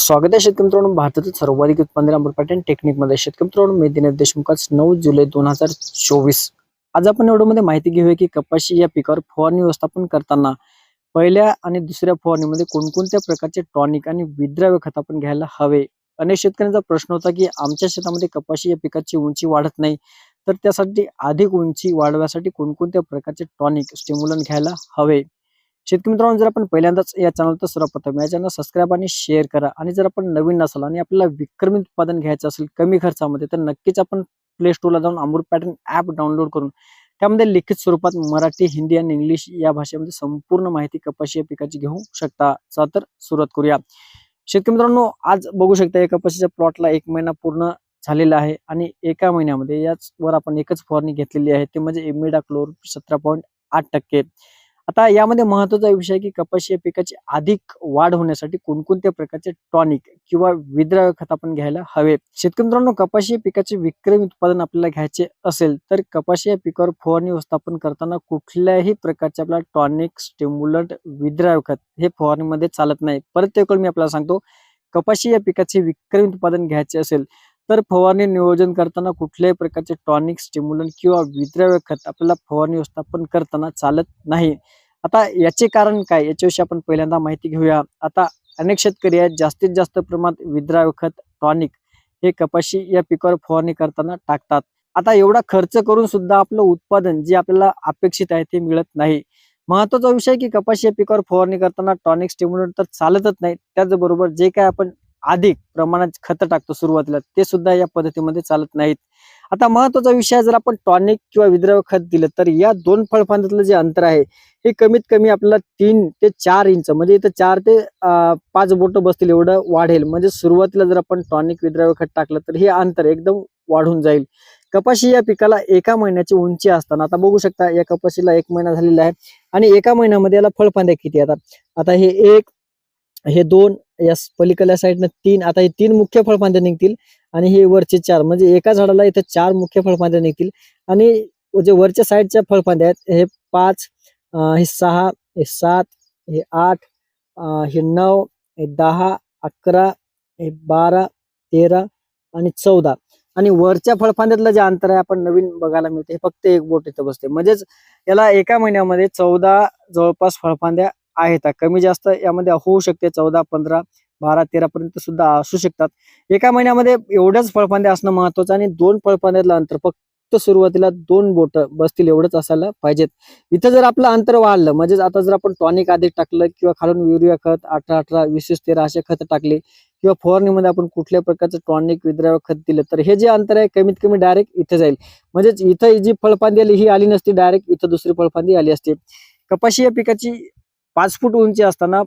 स्वागत आहे शेतकरी मित्रांनो. भारतातील सर्वाधिक उत्पन्न नंबर पॅटर्न टेक्निकमध्ये. शेतकरी मित्रांनो मी दिनेश देशमुखच नऊ जुलै दोन हजार चोवीस. आज आपण एवढ्यामध्ये माहिती घेऊया की कपाशी या पिकावर फवारणी व्यवस्थापन करताना पहिल्या आणि दुसऱ्या फवारणीमध्ये कोणकोणत्या प्रकारचे टॉनिक आणि विद्राव्य खत आपण घ्यायला हवे? अनेक शेतकऱ्यांचा प्रश्न होता की आमच्या शेतामध्ये कपाशी या पिकाची उंची वाढत नाही तर त्यासाठी अधिक उंची वाढवण्यासाठी कोणकोणत्या प्रकारचे टॉनिक स्टिम्युलन घ्यायला हवे? शेतकरी मित्रांनो जर आपण पहिल्यांदाच या चॅनलचं सर्वप्रथम या चॅनल सबस्क्राईब आणि शेअर करा. आणि जर आपण नवीन नसाल आणि आपल्याला विक्रमी उत्पादन घ्यायचं असेल कमी खर्चामध्ये तर नक्कीच आपण प्ले स्टोरला जाऊन अमृत पॅटर्न ॲप डाउनलोड करून त्यामध्ये लिखित स्वरूपात मराठी हिंदी आणि इंग्लिश या भाषेमध्ये संपूर्ण माहिती कपाशी या पिकाची घेऊ शकता. चला तर सुरुवात करूया. शेतकरी मित्रांनो आज बघू शकता या कपाशीच्या प्लॉटला एक महिना पूर्ण झालेला आहे आणि एका महिन्यामध्ये याच वर आपण एकच फवारणी घेतलेली आहे. ते म्हणजे एमिडा क्लोर सतरा पॉईंट आठ टक्के. आता यामध्ये महत्त्वाचा विषय आहे की कपाशी या पिकाची अधिक वाढ होण्यासाठी कोणकोणत्या प्रकारचे टॉनिक किंवा विद्राव्य खत आपण घ्यायला हवे? शेतकरी मित्रांनो कपाशी या पिकाचे विक्रमी उत्पादन आपल्याला घ्यायचे असेल तर कपाशी या पिकावर फवारणी व्यवस्थापन करताना कुठल्याही प्रकारचे आपल्याला टॉनिक स्टिम्युलंट विद्राव्य खत हे फवारणीमध्ये चालत नाही. परत एक मी आपल्याला सांगतो कपाशी या पिकाचे विक्रमी उत्पादन घ्यायचे असेल तर फवारणी नियोजन करताना कुठल्याही प्रकारचे टॉनिक स्टिम्युलन किंवा विद्राव्य खत आपल्याला फवारणी व्यवस्थापन करताना चालत नाही. आता याचे कारण काय? याच्याविषयी आपण पहिल्यांदा माहिती घेऊया. आता अनेक शेतकरी आहेत जास्तीत जास्त प्रमाणात विद्राव्य खत टॉनिक हे कपाशी या पिकावर फवारणी करताना टाकतात. आता एवढा खर्च करून सुद्धा आपलं उत्पादन जे आपल्याला अपेक्षित आहे ते मिळत नाही. महत्त्वाचा विषय की कपाशी या पिकावर फवारणी करताना टॉनिक स्टिम्युलंट तर चालतच नाही. त्याचबरोबर जे काय आपण अधिक प्रमाणात खत टाकतो सुरुवातीला ते सुद्धा या पद्धतीमध्ये चालत नाहीत. आता महत्त्वाचा विषय जर आपण टॉनिक किंवा विद्रव खत दिलं तर या दोन फळफांद्यातलं जे अंतर आहे हे कमीत कमी आपल्याला तीन ते चार इंच म्हणजे इथं चार ते अं, पाच बोट बसतील एवढं वाढेल. म्हणजे सुरुवातीला जर आपण टॉनिक विद्रव खत टाकलं तर हे अंतर एकदम वाढून जाईल. कपाशी या पिकाला एका महिन्याची उंची असताना आता बघू शकता या कपाशीला एक महिना झालेला आहे आणि एका महिन्यामध्ये याला फळफांद्या किती येतात? आता हे एक हे दोन या पलीकडल्या साईडनं तीन आता हे तीन मुख्य फळफांद्या निघतील आणि हे वरचे चार म्हणजे एका झाडाला इथं चार मुख्य फळफांद्या निघतील. आणि जे वरच्या साईडच्या फळफांद्या आहेत हे पाच हे सहा हे सात हे आठ हे नऊ हे दहा अकरा हे बारा तेरा आणि चौदा. आणि वरच्या फळफांद्यातलं जे अंतर आहे आपण नवीन बघायला मिळते हे फक्त एक बोट इथं बसते. म्हणजेच याला एका महिन्यामध्ये चौदा जवळपास फळफांद्या आहेत कमी जास्त यामध्ये होऊ शकते. चौदा पंधरा बारा तेरा पर्यंत सुद्धा असू शकतात. एका महिन्यामध्ये एवढ्याच फळफांद्या असणं महत्वाचं आणि दोन फळफांद्यातलं अंतर फक्त सुरुवातीला दोन बोट बसतील एवढंच असायला पाहिजेत. इथं जर आपलं अंतर वाढलं म्हणजेच आता जर आपण टॉनिक आधी टाकलं किंवा खालून युरिया खत अठरा अठरा वीस तेरा असे खत टाकले किंवा फवारणीमध्ये आपण कुठल्या प्रकारचं टॉनिक विद्राव खत दिलं तर हे जे अंतर आहे कमीत कमी डायरेक्ट इथे जाईल. म्हणजेच इथं जी फळफांदी आली ही आली नसती डायरेक्ट इथं दुसरी फळफांदी आली असते. कपाशी या पिकाची पाच फूट उंची असताना